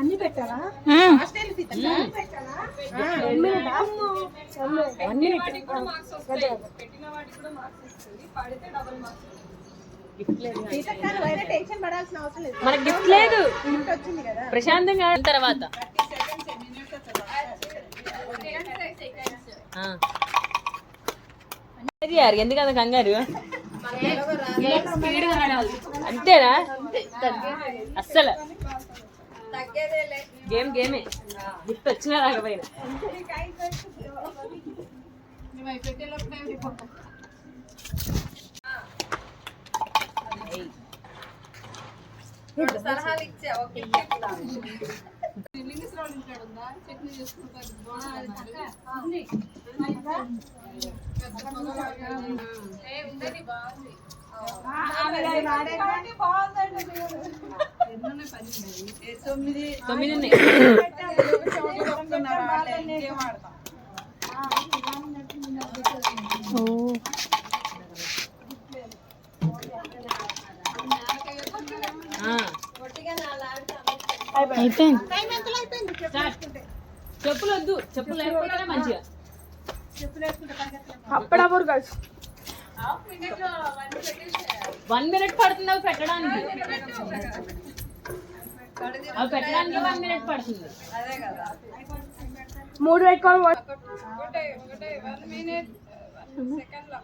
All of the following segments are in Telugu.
అన్ని పెట్టాలా? మ్మ్. టెన్షన్ పడాల్సిన అవసరం లేదు. మనకి గిఫ్ట్ లేదు. గిఫ్ట్ వచ్చింది కదా. ప్రశాంతంగా తర్వాత. ఎందుకంత కంగారు? అంతేనా? అస్సలు. గేమ్ గేమే. గిఫ్ట్ వచ్చినా రాకపోయినా సలహాలు ఇచ్చా ఓకే తొమ్మిది తొమ్మిది. అయిపోయింది. చెప్పులు వద్దు. చెప్పులు మంచిగా. అప్పుడప్పుడు కలిసి. వన్ మినిట్ పడుతుంది అవి పెట్టడానికి. అవి పెట్టడానికి వన్ మినిట్ పడుతుంది. అదే కదా మూడు పెట్టుకోవాలి. ఒకటే ఒకటే వన్ మినిట్ సెకండ్లో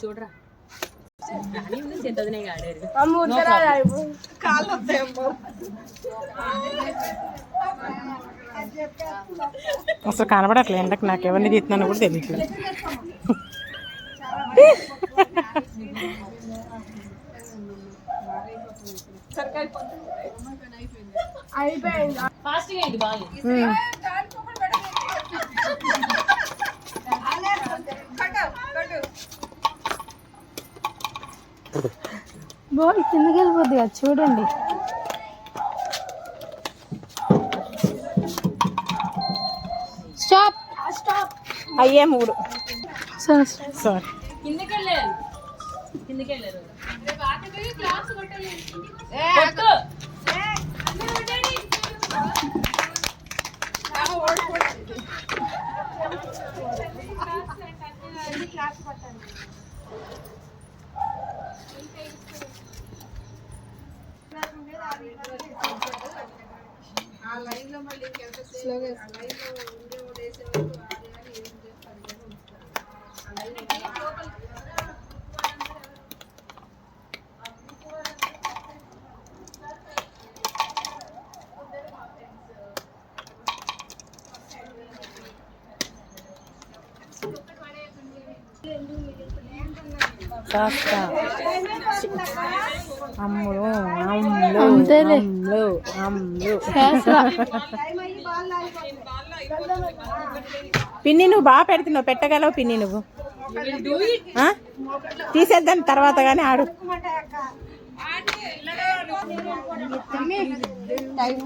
చూడరా అసలు కనబడట్లే ఎండకు నాకు ఎవరిని తీస్తున్నానో కూడా తెలియట్లేదు. ఫాస్ట్ బాయ్ కిందకి వెళ్ళిపోద్ది కదా చూడండి. స్టాప్. అయ్యే మూడు. సరే సారీ. కిందకి వెళ్ళారు కిందకి వెళ్ళారు కొట్టు. ఆ లైన్ లో మళ్ళీ ఇంకెంత స్లోగా ఆ లైన్ లో ఉండే వాళ్ళు వేసే వరకు అది అని ఏం చేస్తారు ఇదే ఉంచుతారు. ఆ లైన్ లోపల కాస్త అమ్ములు అమ్ములు అంతేలే. అమ్ములు అమ్ములు. చేస్తా. పిన్ని నువ్వు బాగా పెడుతున్నావు పెట్టగలవు పిన్ని నువ్వు? తీసేద్దాం తర్వాత కానీ ఆడు. టైం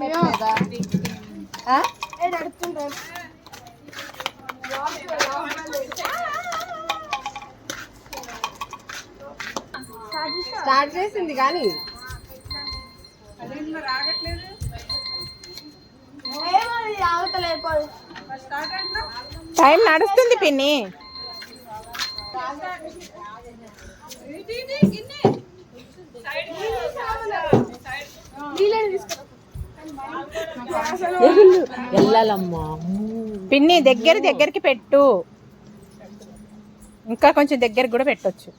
స్టార్ట్ చేసింది కానీ. రాగట్లేదు స్టార్ట్ అంటున్నా టైం నడుస్తుంది పిన్ని. వెళ్ళాలమ్మా. పిన్ని దగ్గర దగ్గరికి పెట్టు. ఇంకా కొంచెం దగ్గరికి కూడా పెట్టొచ్చు.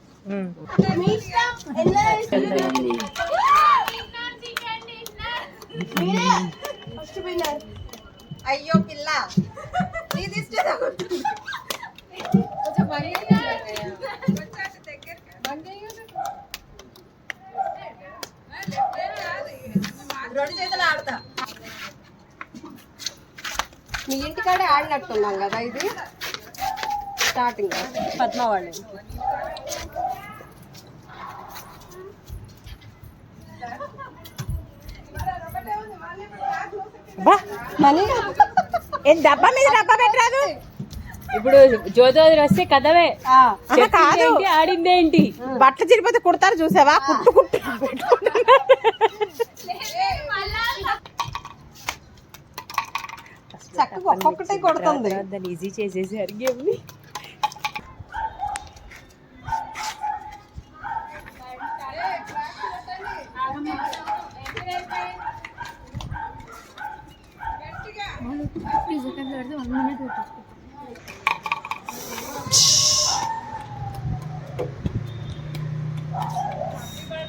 అయ్యో పిల్ల. రెండు చేతులు ఆడతా. మీ ఇంటికాడే ఆడినట్టున్నాం కదా ఇది? స్టార్టింగ్ పద్మ మనీ ఏం డబ్బా మీద డబ్బా పెట్టరాదు? ఇప్పుడు జ్యోతి వస్తే కథవే. ఆహా, కాదు. ఏంటి ఆడిందేంటి బట్టలు చిరిపోతే కుడతారు చూసావా? కుట్టు కుట్టు. చక్కగా ఒక్కొక్కటే కొడుతుంది. దాన్ని ఈజీ చేసేసారు గేమ్ని ఫిఫ్టీ సెకండ్స్ పెడితే వన్ మినిట్ పెట్టచ్చు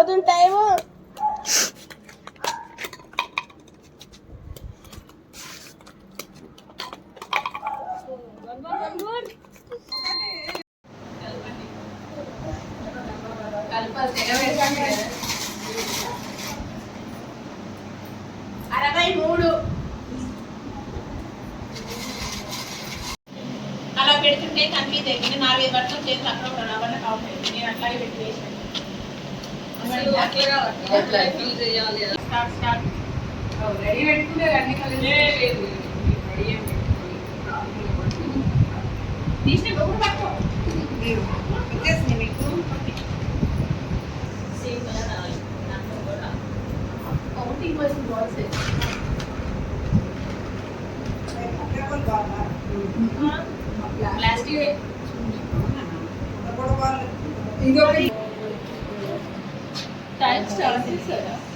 అయిపోతుంది టైము అరవై మూడు అలా పెడుతుంటే కన్ఫ్యూజ్ దగ్గర నాలుగైదు బట్టలు చేసి అక్కడ ఒక రవ్వన్న కౌంట్ నేను అట్లాగే పెట్టి వేసాను. రెడీ పెట్టుకుంటే అన్ని కలిసి తీసిన బొగ్గులు పట్టుకో వచ్చేసింది మీకు సేమ్ కలర్ రావాలి దాంట్లో కూడా కౌంటింగ్ కోసం బాల్స్ ప్లాస్టిక్ ఇంకొకటి 来吃了，谢。